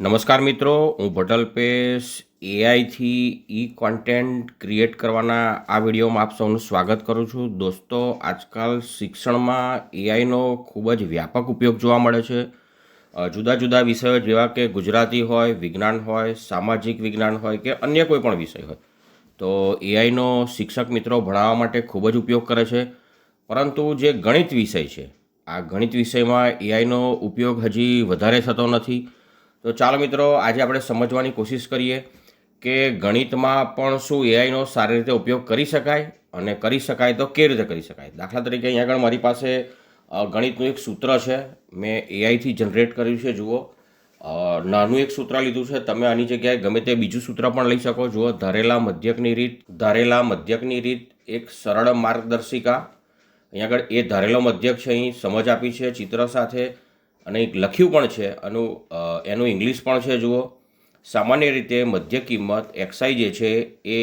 નમસ્કાર મિત્રો, હું ભટલ પેશ એઆઈથી ઈ કોન્ટેન્ટ ક્રિએટ કરવાના આ વિડીયોમાં આપ સૌનું સ્વાગત કરું છું. દોસ્તો, આજકાલ શિક્ષણમાં એઆઈનો ખૂબ જ વ્યાપક ઉપયોગ જોવા મળે છે. જુદા જુદા વિષયો જેવા કે ગુજરાતી હોય, વિજ્ઞાન હોય, સામાજિક વિજ્ઞાન હોય કે અન્ય કોઈ પણ વિષય હોય. તો એઆઈનો શિક્ષક મિત્રો ભણાવવા માટે ખૂબ જ ઉપયોગ કરે છે. પરંતુ જે ગણિત વિષય છે, આ ગણિત વિષયમાં એઆઈનો ઉપયોગ હજી વધારે થતો નથી. તો ચાલો મિત્રો, આજે આપણે સમજવાની કોશિશ કરીએ કે ગણિતમાં પણ શું એઆઈનો સારી રીતે ઉપયોગ કરી શકાય અને કરી શકાય તો કેવી રીતે કરી શકાય? દાખલા તરીકે અહીંયા આગળ મારી પાસે ગણિતનું એક સૂત્ર છે. મેં એઆઈથી જનરેટ કર્યું છે, જુઓ. નાનું એક સૂત્ર લીધું છે. તમે આની જગ્યાએ ગમે તે બીજું સૂત્ર પણ લઈ શકો. જુઓ, ધારેલા મધ્યકની રીત, ધારેલા મધ્યકની રીત, એક સરળ માર્ગદર્શિકા. અહીંયા આગળ એ ધારેલો મધ્યક છે અહીં, સમજ આપી છે ચિત્ર સાથે. અને એક લખ્યું પણ છે, અને એનું ઇંગ્લિશ પણ છે, જુઓ. સામાન્ય રીતે મધ્ય કિંમત એક્સઆઈ જે છે, એ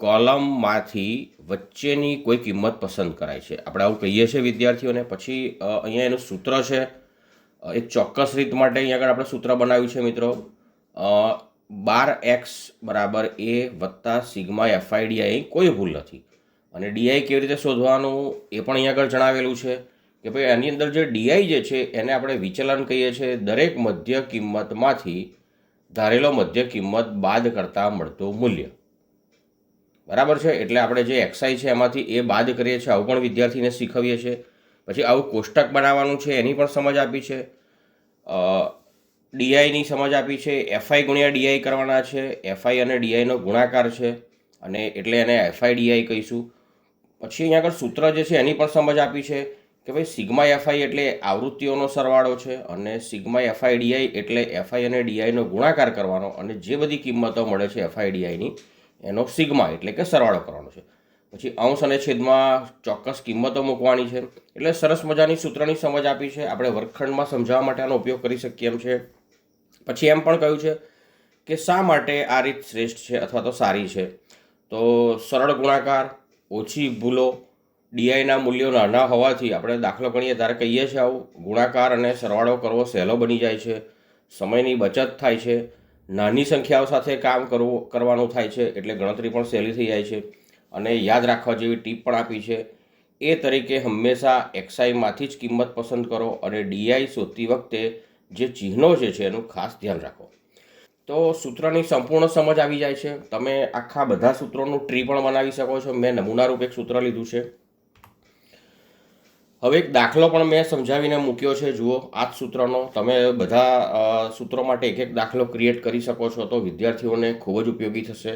કોલમમાંથી વચ્ચેની કોઈ કિંમત પસંદ કરાય છે. આપણે આવું કહીએ છીએ વિદ્યાર્થીઓને. પછી અહીંયા એનું સૂત્ર છે એક ચોક્કસ રીત માટે અહીંયા આગળ આપણે સૂત્ર બનાવ્યું છે, મિત્રો. બાર એક્સ બરાબર એ વત્તા સિગ્મા એફઆઈડીઆઈ કોઈ ભૂલ નથી. અને ડીઆઈ કેવી રીતે શોધવાનું એ પણ અહીંયા આગળ જણાવેલું છે. કે ભાઈ આની અંદર જે ડીઆઈ જે છે એને આપણે વિચલન કહીએ છીએ, દરેક મધ્ય કિંમતમાંથી ધારેલો મધ્ય કિંમત બાદ કરતાં મળતું મૂલ્ય. બરાબર છે? એટલે આપણે જે એક્સઆઈ છે એમાંથી એ બાદ કરીએ છીએ, આવું પણ વિદ્યાર્થીને શીખવીએ છીએ. પછી આવું કોષ્ટક બનાવવાનું છે, એની પણ સમજ આપી છે. ડીઆઈની સમજ આપી છે એફઆઈ ગુણ્યા ડીઆઈ કરવાના છે એફઆઈ અને ડીઆઈનો ગુણાકાર છે, અને એટલે એને એફઆઈ ડીઆઈ કહીશું. પછી અહીંયા આગળ સૂત્ર જે છે એની પણ સમજ આપી છે. કે ભાઈ સિગ્મા એફઆઈ એટલે આવૃત્તિઓનો સરવાળો છે અને સિગ્મા એફઆઈ ડીઆઈ એટલે એફઆઈ અને ડીઆઈનો ગુણાકાર કરવાનો અને જે બધી કિંમતો મળે છે એફઆઈ ડીઆઈની એનો સિગ્મા એટલે કે સરવાળો કરવાનો છે. પછી અંશ અને છેદમાં ચોક્કસ કિંમતો મૂકવાની છે. એટલે સરસ મજાની સૂત્રની સમજ આપી છે. આપણે વર્ગખંડમાં સમજાવવા માટે આનો ઉપયોગ કરી શકીએ એમ છે. પછી એમ પણ કહ્યું છે કે શા માટે આ રીત શ્રેષ્ઠ છે અથવા તો સારી છે? તો સરળ ગુણાકાર, ઓછી ભૂલો ડીઆઈના મૂલ્યો નાના હોવાથી આપણે દાખલો ગણીએ ત્યારે કહીએ છીએ આવું ગુણાકાર અને સરવાળો કરવો સહેલો બની જાય છે, સમયની બચત થાય છે, નાની સંખ્યાઓ સાથે કામ કરવું, કરવાનું થાય છે એટલે ગણતરી પણ સહેલી થઈ જાય છે અને યાદ રાખવા જેવી ટીપ પણ આપી છે. એ તરીકે હંમેશા એક્સઆઈમાંથી જ કિંમત પસંદ કરો અને ડીઆઈ શોધતી વખતે જે ચિહ્નો જે છે એનું ખાસ ધ્યાન રાખો. તો સૂત્રની સંપૂર્ણ સમજ આવી જાય છે. તમે આખા બધા સૂત્રોનું ટ્રી પણ બનાવી શકો છો. મેં નમૂના રૂપે એક સૂત્ર લીધું છે. હવે એક દાખલો પણ મેં સમજાવીને મૂક્યો છે, જુઓ, આ સૂત્રનો. તમે બધા સૂત્રો માટે એક એક દાખલો ક્રિએટ કરી શકો છો તો વિદ્યાર્થીઓને ખૂબ જ ઉપયોગી થશે.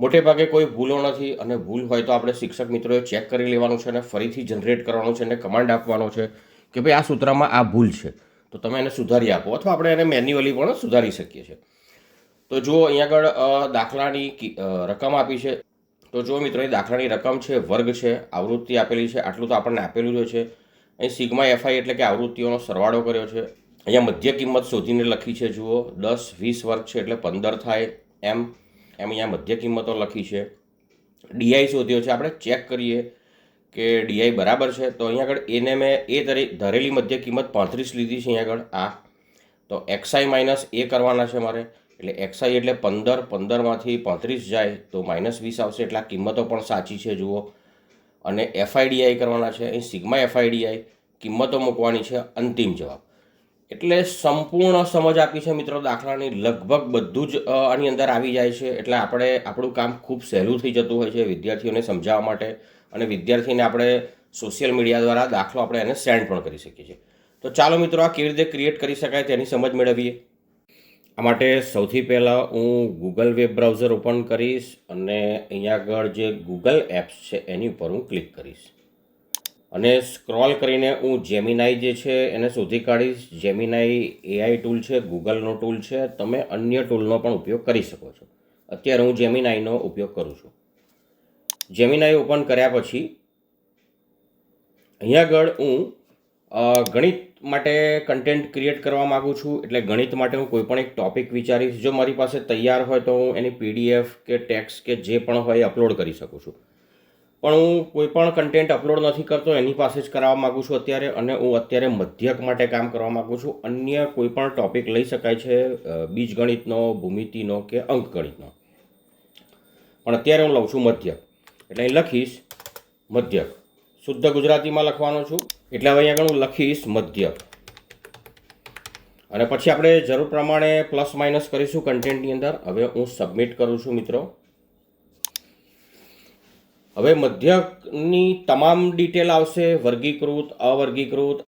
મોટે ભાગે કોઈ ભૂલો નથી અને ભૂલ હોય તો આપણે શિક્ષક મિત્રોએ ચેક કરી લેવાનું છે અને ફરીથી જનરેટ કરવાનું છે અને કમાન્ડ આપવાનો છે કે ભાઈ આ સૂત્રમાં આ ભૂલ છે. તો તમે એને સુધારી આપો અથવા આપણે એને મેન્યુઅલી પણ સુધારી શકીએ છીએ. તો જુઓ અહીંયા આગળ દાખલાની રકમ આપી છે. તો જો મિત્રો, એ દાખલાની રકમ છે, વર્ગ છે, આવૃત્તિ આપેલી છે, આટલું તો આપણને આપેલું જ છે. અહીં સિગ્મા એફઆઈ એટલે કે આવૃત્તિઓનો સરવાળો કર્યો છે. અહીંયા મધ્ય કિંમત શોધીને લખી છે, જુઓ. દસ, વીસ વર્ગ છે એટલે પંદર થાય એમ. એમ અહીંયા મધ્ય કિંમતો લખી છે. ડીઆઈ શોધ્યો છે, આપણે ચેક કરીએ કે ડીઆઈ બરાબર છે. તો અહીંયા આગળ એને મેં એ ધરેલી મધ્ય કિંમત પાંત્રીસ લીધી છે અહીંયા આગળ. આ. તો એક્સઆઈ માઇનસ એ કરવાના છે મારે. એટલે એક્સઆઈ એટલે પંદર, પંદરમાંથી પાંત્રીસ જાય તો માઇનસ વીસ આવશે. એટલે આ કિંમતો પણ સાચી છે, જુઓ. અને એફઆઈડીઆઈ કરવાના છે. અહીં સિગ્મા એફઆઈડીઆઈ કિંમતો મૂકવાની છે. અંતિમ જવાબ. એટલે સંપૂર્ણ સમજ આપી છે મિત્રો દાખલાની. લગભગ બધું જ આની અંદર આવી જાય છે. એટલે આપણે, આપણું કામ ખૂબ સહેલું થઈ જતું હોય છે વિદ્યાર્થીઓને સમજાવવા માટે. અને વિદ્યાર્થીને આપણે સોશિયલ મીડિયા દ્વારા દાખલો આપણે એને સેન્ડ પણ કરી શકીએ છીએ. તો ચાલો મિત્રો આ કેવી રીતે ક્રિએટ કરી શકાય તેની સમજ મેળવીએ. આ માટે સૌથી પહેલાં હું ગૂગલ વેબ બ્રાઉઝર ઓપન કરીશ અને અહીંયા આગળ જે ગૂગલ એપ્સ છે એની ઉપર હું ક્લિક કરીશ. અને સ્ક્રોલ કરીને હું જેમિનાઈ જે છે એને શોધી કાઢીશ. જેમિનાઈ એઆઈ ટૂલ છે ગૂગલનો ટૂલ છે. તમે અન્ય ટૂલનો પણ ઉપયોગ કરી શકો છો. અત્યારે હું જેમિનાઈનો ઉપયોગ કરું છું. જેમિનાઈ ઓપન કર્યા પછી અહીંયા આગળ હું ગણિત માટે કન્ટેન્ટ ક્રિએટ કરવા માગું છું, એટલે ગણિત માટે હું કોઈ પણ એક ટોપિક વિચારીશ, જો મારી પાસે તૈયાર હોય તો હું એની પીડીએફ કે ટેક્સ કે જે પણ હોય એ અપલોડ કરી શકું છું. પણ હું કોઈ પણ કન્ટેન્ટ અપલોડ નથી કરતો, એની પાસે જ કરાવવા માગું છું અત્યારે, અને હું અત્યારે મધ્યક માટે કામ કરવા માગું છું. અન્ય કોઈ પણ ટોપિક લઈ શકાય છે બીજગણિતનો, ભૂમિતિનો કે અંકગણિતનો. પણ અત્યારે હું લઉં છું મધ્યક. એટલે અહીં લખીશ, મધ્યક. શુદ્ધ ગુજરાતીમાં લખવાનો છું. એટલે હવે અહીંયા આગળ હું લખીશ મધ્યક અને પછી આપણે જરૂર પ્રમાણે પ્લસ માઇનસ કરીશું કન્ટેન્ટની અંદર. હવે હું સબમિટ કરું છું મિત્રો. હવે મધ્યકની તમામ ડિટેલ આવશે. વર્ગીકૃત, અવર્ગીકૃત.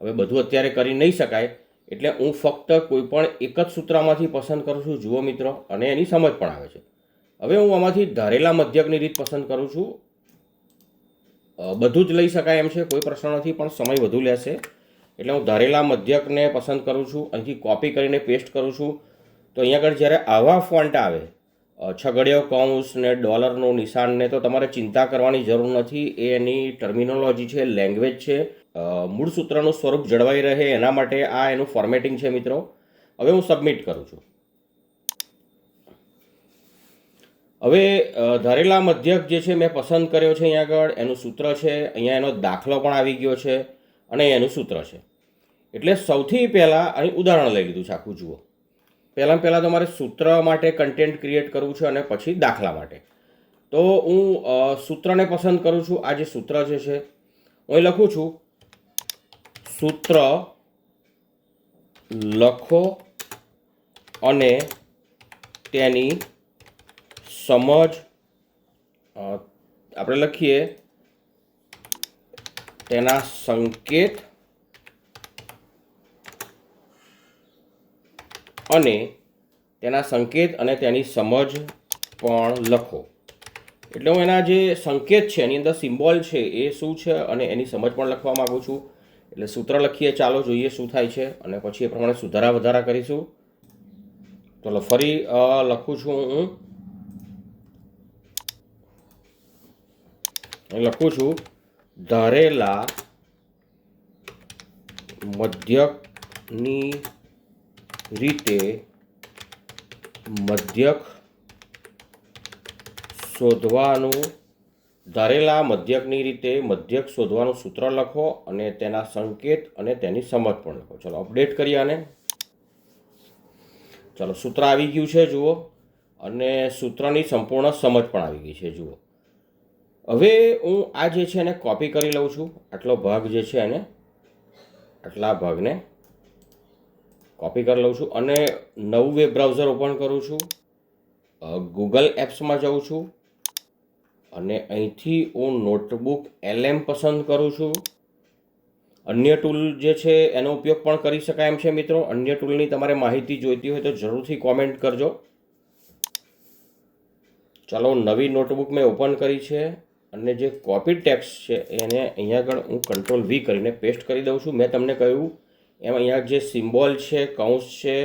હવે બધું અત્યારે કરી નહીં શકાય. એટલે હું ફક્ત કોઈપણ એક જ સૂત્રમાંથી પસંદ કરું છું. જુઓ મિત્રો, અને એની સમજ પણ આવે છે. હવે હું આમાંથી ધારેલા મધ્યકની રીત પસંદ કરું છું. બધું જ લઈ શકાય એમ છે, કોઈ પ્રશ્ન નથી પણ સમય વધુ લેશે. એટલે હું ધારેલા મધ્યકને પસંદ કરું છું, અહીંથી કોપી કરીને પેસ્ટ કરું છું. તો અહીંયા આગળ જ્યારે આવા ફોન્ટ આવે છગડિયો, કૌંસ ને ડોલરનું નિશાન ને તો તમારે ચિંતા કરવાની જરૂર નથી. એ એની ટર્મિનોલોજી છે લેંગ્વેજ છે. મૂળ સૂત્રનું સ્વરૂપ જળવાઈ રહે એના માટે આ એનું ફોર્મેટિંગ છે, મિત્રો. હવે હું સબમિટ કરું છું. હવે ધારેલા મધ્યક જે છે મેં પસંદ કર્યો છે અહીંયા આગળ, એનું સૂત્ર છે, અહીંયા એનો દાખલો પણ આવી ગયો છે અને એનું સૂત્ર છે. એટલે સૌથી પહેલાં અહીં ઉદાહરણ લઈ લીધું છે, આખું જુઓ. પહેલાં પહેલાં તમારે સૂત્ર માટે કન્ટેન્ટ ક્રિએટ કરવું છે અને પછી દાખલા માટે. તો હું સૂત્રને પસંદ કરું છું. આ જે સૂત્ર જે છે, હું અહીં લખું છું. સૂત્ર લખો અને તેની સમજ આપણે લખીએ. તેના સંકેત અને તેના સંકેત અને તેની સમજ પણ લખો. એટલે હું એના જે સંકેત છે, એની અંદર સિમ્બોલ છે, એ શું છે અને એની સમજ પણ લખવા માગું છું. એટલે સૂત્ર લખીએ, ચાલો જોઈએ શું થાય છે અને પછી એ પ્રમાણે સુધારા વધારા કરીશું. ચલો ફરી લખું છું હું. લખું છું, ધારેલા મધ્યકની રીતે મધ્યક શોધવાનું, ધારેલા મધ્યકની રીતે મધ્યક શોધવાનું સૂત્ર લખો અને તેના સંકેત અને તેની સમજ પણ લખો. ચલો અપડેટ કરીએ આને. ચલો, સૂત્ર આવી ગયું છે, જુઓ. અને સૂત્રની સંપૂર્ણ સમજ પણ આવી ગઈ છે, જુઓ. હવે હું આ જે છે એને કોપી કરી લઉં છું. આટલો ભાગ જે છે એને, આટલા ભાગને કોપી કરી લઉં છું અને નવું વેબ બ્રાઉઝર ઓપન કરું છું. ગૂગલ એપ્સમાં જાઉં છું. અને અહીંથી હું નોટબુક એલએમ પસંદ કરું છું. અન્ય ટૂલ જે છે એનો ઉપયોગ પણ કરી શકાય એમ છે મિત્રો. અન્ય ટૂલની તમારે માહિતી જોઈતી હોય તો જરૂરથી કોમેન્ટ કરજો. ચાલો, નવી નોટબુક મેં ઓપન કરી છે. અને જે કોપી ટેક્સ છે, એને અહીંયા આગળ હું કંટ્રોલ વી કરીને પેસ્ટ કરી દઉં છું. મેં તમને કહ્યું, એમ અહીંયા જે સિમ્બોલ છે, કૌંસ છે,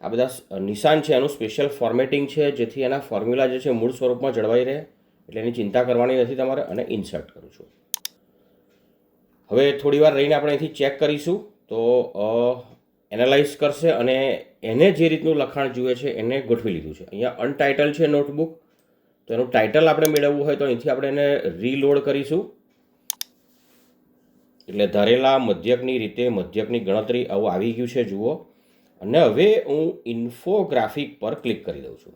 આ બધા નિશાન છે, એનું સ્પેશિયલ ફોર્મેટિંગ છે, જેથી એના ફોર્મ્યુલા જે છે, મૂળ સ્વરૂપમાં જળવાઈ રહે. એટલે એની ચિંતા કરવાની નથી તમારે અને ઇન્સર્ટ કરું છું. હવે થોડી વાર રહીને આપણે અહીંથી ચેક કરીશું. તો એનાલાઇઝ કરશે અને એને જે રીતનું લખાણ જુએ છે, એને ગોઠવી લીધું છે. અહીંયા અનટાઇટલ છે નોટબુક તો એનું ટાઇટલ આપણે મેળવવું હોય તો અહીંથી આપણે એને રીલોડ કરીશું. એટલે ધારેલા મધ્યકની રીતે મધ્યકની ગણતરી આવું આવી ગયું છે, જુઓ. અને હવે હું ઇન્ફોગ્રાફિક પર ક્લિક કરી દઉં છું.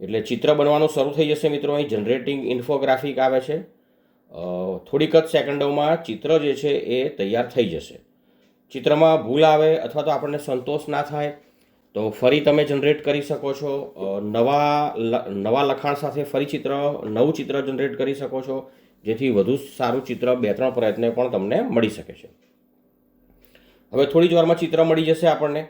એટલે ચિત્ર બનવાનું શરૂ થઈ જશે મિત્રો અહીં. જનરેટિંગ ઇન્ફોગ્રાફિક આવે છે. થોડીક જ સેકન્ડોમાં ચિત્ર જે છે એ તૈયાર થઈ જશે. ચિત્રમાં ભૂલ આવે અથવા તો આપણને સંતોષ ના થાય તો ફરી તમે જનરેટ કરી શકો છો. નવા નવા લખાણ સાથે ફરી ચિત્ર, નવું ચિત્ર જનરેટ કરી શકો છો, જેથી વધુ સારું ચિત્ર બે ત્રણ પ્રયત્ને પણ તમને મળી શકે છે. હવે થોડી જ વારમાં ચિત્ર મળી જશે આપણને.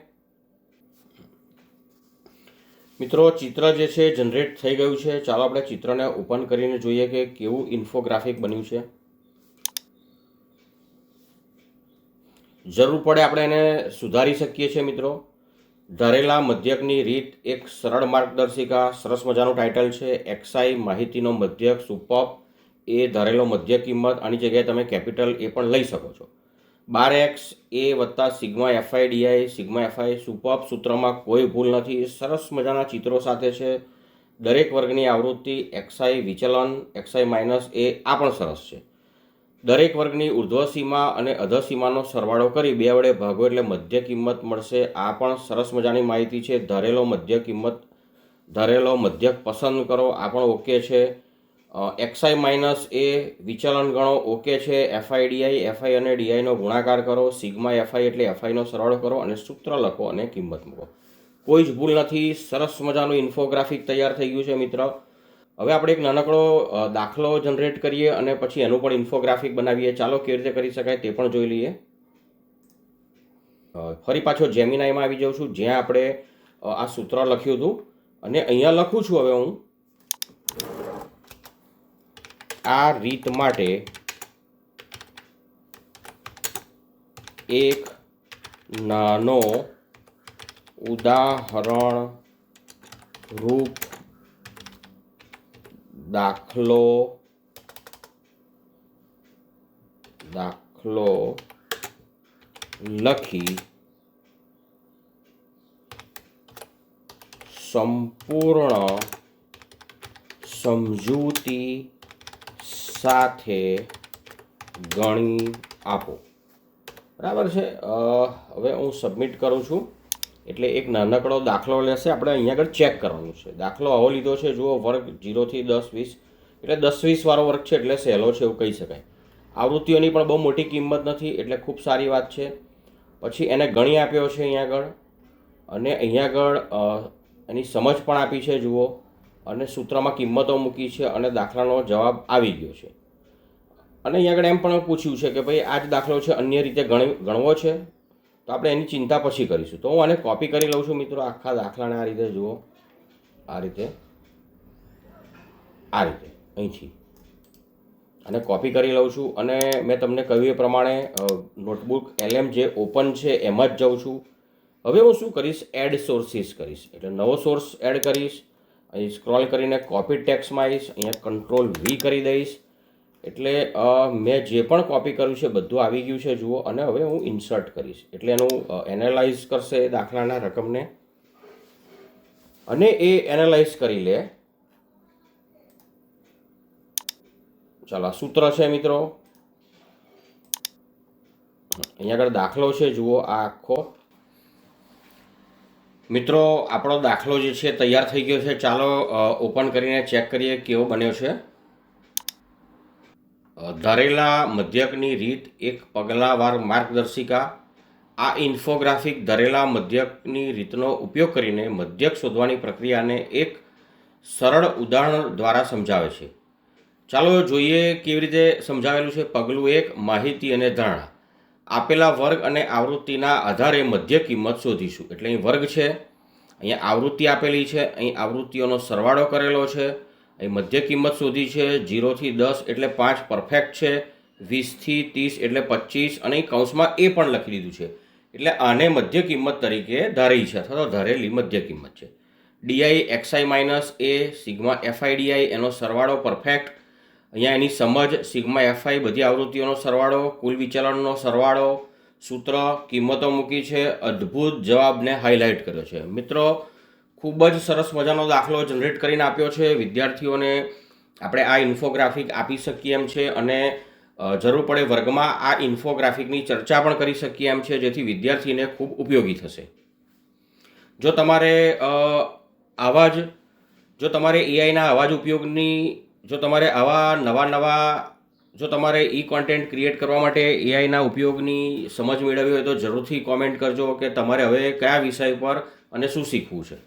મિત્રો, ચિત્ર જે છે જનરેટ થઈ ગયું છે. ચાલો આપણે ચિત્રને ઓપન કરીને જોઈએ કે કેવું ઇન્ફોગ્રાફિક બન્યું છે. જરૂર પડે આપણે એને સુધારી શકીએ છીએ મિત્રો. ધારેલા મધ્યકની રીત એક સરળ માર્ગદર્શિકા, સરસ મજાનું ટાઇટલ છે એક્સાઈ માહિતીનો મધ્યક, સુપોપ, એ ધારેલો મધ્ય કિંમત, આની જગ્યાએ તમે કેપિટલ એ પણ લઈ શકો છો. બાર એક્સ, એ વત્તા sigma FI DI, sigma FI સુપોપ સૂત્રમાં કોઈ ભૂલ નથી, સરસ મજાના ચિત્રો સાથે છે. દરેક વર્ગની આવૃત્તિ એક્સઆઈ વિચલન, એક્સઆઈ માઇનસ એ આ પણ સરસ છે. દરેક વર્ગની ઉર્ધ્વ સીમા અને અધસીમાનો સરવાળો કરી બે વડે ભાગો એટલે મધ્ય કિંમત મળશે. આ પણ સરસ મજાની માહિતી છે. ધરેલો મધ્ય કિંમત, ધરેલો મધ્યક પસંદ કરો. આ પણ ઓકે છે. એક્સઆઈ માઇનસ એ વિચલન ગણો. ઓકે છે. એફઆઈ ડીઆઈ એફઆઈ અને ડીઆઈનો ગુણાકાર કરો. સિગ્મા એફઆઈ એટલે એફઆઈનો સરવાળો કરો અને સૂત્ર લખો અને કિંમત મૂકો. કોઈ જ ભૂલ નથી. સરસ મજાનું ઇન્ફોગ્રાફિક તૈયાર થઈ ગયું છે, મિત્ર. હવે આપણે એક નાનકડો દાખલો જનરેટ કરીએ અને પછી એનું પણ ઇન્ફોગ્રાફિક બનાવીએ. ચાલો કેવી રીતે કરી શકાય તે પણ જોઈ લઈએ. ફરી પાછો જેમિનાઈમાં આવી જાઉં છું, જ્યાં આપણે આ સૂત્ર લખ્યું હતું. અને અહીંયા લખું છું હવે હું. આ રીત માટે એક નાનો ઉદાહરણ રૂપ દાખલો. દાખલો લખી સંપૂર્ણ સમજૂતી સાથે ગણી આપો. બરાબર છે? હવે હું સબમિટ કરું છું. એટલે એક નાનકડો દાખલો લેશે. આપણે અહીંયા આગળ ચેક કરવાનું છે. દાખલો આવો લીધો છે. જુઓ, વર્ગ જીરોથી દસ, વીસ. એટલે દસ વીસવાળો વર્ગ છે એટલે સહેલો છે એવું કહી શકાય. આવૃત્તિઓની પણ બહુ મોટી કિંમત નથી, એટલે ખૂબ સારી વાત છે. પછી એને ગણી આપ્યો છે અહીંયા આગળ. અને અહીંયા આગળ એની સમજ પણ આપી છે, જુઓ. અને સૂત્રમાં કિંમતો મૂકી છે અને દાખલાનો જવાબ આવી ગયો છે. અને અહીંયા આગળ એમ પણ પૂછ્યું છે કે ભાઈ આ જ દાખલો છે, અન્ય રીતે ગણ, ગણવો છે? તો આપણે એની ચિંતા પછી કરીશું. તો હું આને કોપી કરી લઉં છું મિત્રો આખા દાખલાને આ રીતે, જુઓ. આ રીતે. આ રીતે. અહીંથી. અને કોપી કરી લઉં છું અને મેં તમને કહ્યું એ પ્રમાણે નોટબુક એલએમ જે ઓપન છે એમાં જ જાઉં છું. હવે હું શું કરીશ? એડ સોર્સિસ કરીશ. એટલે નવો સોર્સ એડ કરીશ. અહીં સ્ક્રોલ કરીને કોપી ટેક્સમાં આવીશ. અહીંયા કંટ્રોલ વી કરી દઈશ. એટલે મેં જે પણ કોપી કર્યું છે, બધું આવી ગયું છે, જુઓ. અને હવે હું ઇન્સર્ટ કરીશ. એટલે એનું એનાલાઇઝ કરશે એ દાખલાના રકમને. અને એ એનાલાઇઝ કરી લે. ચાલો સૂત્ર છે, મિત્રો. અહીંયા આગળ દાખલો છે, જુઓ, આ આખો. મિત્રો, આપણો દાખલો જે છે, તૈયાર થઈ ગયો છે. ચાલો ઓપન કરીને ચેક કરીએ કેવો બન્યો છે. ધારેલા મધ્યકની રીત એક પગલાવાર માર્ગદર્શિકા. આ ઇન્ફોગ્રાફિક ધરેલા મધ્યકની રીતનો ઉપયોગ કરીને મધ્યક શોધવાની પ્રક્રિયાને એક સરળ ઉદાહરણ દ્વારા સમજાવે છે. ચાલો જોઈએ કેવી રીતે સમજાવેલું છે પગલું એક, માહિતી અને ધારણા. આપેલા વર્ગ અને આવૃત્તિના આધારે મધ્ય કિંમત શોધીશું. એટલે અહીં વર્ગ છે, અહીંયા આવૃત્તિ આપેલી છે, અહીં આવૃત્તિઓનો સરવાળો કરેલો છે. અહીં મધ્ય કિંમત શોધી છે જીરોથી દસ એટલે પાંચ પરફેક્ટ છે વીસથી ત્રીસ એટલે પચીસ અને અહીં કૌંસમાં એ પણ લખી દીધું છે. એટલે આને મધ્ય કિંમત તરીકે ધારી છે, અથવા તો ધારેલી મધ્ય કિંમત છે. DI XI minus A sigma FI DI એનો સરવાળો પરફેક્ટ અહીંયા એની સમજ સિગ્મા એફઆઈ બધી આવૃત્તિઓનો સરવાળો, કુલ વિચલનનો સરવાળો, સૂત્ર, કિંમતો મૂકી છે, અદ્ભુત જવાબને હાઇલાઇટ કર્યો છે. મિત્રો ખૂબ જ સરસ મજાનો દાખલો જનરેટ કરીને આપ્યો છે. વિદ્યાર્થીઓને આપણે આ ઇન્ફોગ્રાફિક આપી શકીએ એમ છે અને જરૂર પડે વર્ગમાં આ ઇન્ફોગ્રાફિકની ચર્ચા પણ કરી શકીએ એમ છે, જેથી વિદ્યાર્થીને ખૂબ ઉપયોગી થશે. જો તમારે આવા જ, જો તમારે એઆઈના આવા જ ઉપયોગની, જો તમારે આવા નવા નવા, જો તમારે ઈ કોન્ટેન્ટ ક્રિએટ કરવા માટે એઆઈના ઉપયોગની સમજ મેળવવી હોય તો જરૂરથી કોમેન્ટ કરજો કે તમારે હવે કયા વિષય પર અને શું શીખવું છે.